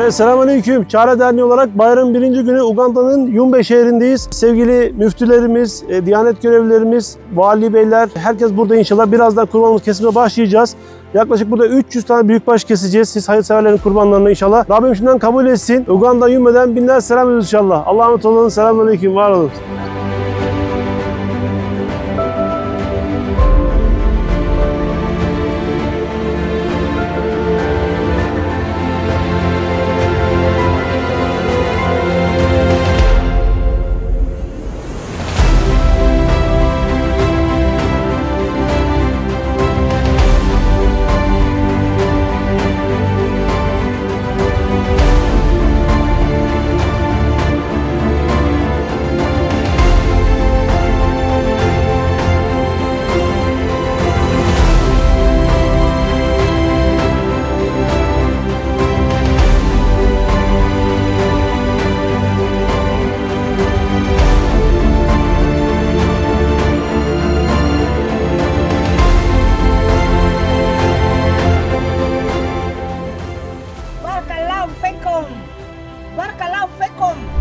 Evet, selamünaleyküm. Çare Derneği olarak bayramın birinci günü Uganda'nın Yumbe şehrindeyiz. Sevgili müftülerimiz, e, diyanet görevlilerimiz, vali beyler, herkes burada inşallah. Birazdan kurbanımız kesimine başlayacağız. Yaklaşık burada 300 tane büyükbaş keseceğiz. Siz hayırseverlerin kurbanlarını inşallah. Rabbim şimdiden kabul etsin. Uganda Yumbe'den binler selam inşallah. Allah'a emanet olun. Selamünaleyküm. Var olun. Barcalao FECOM.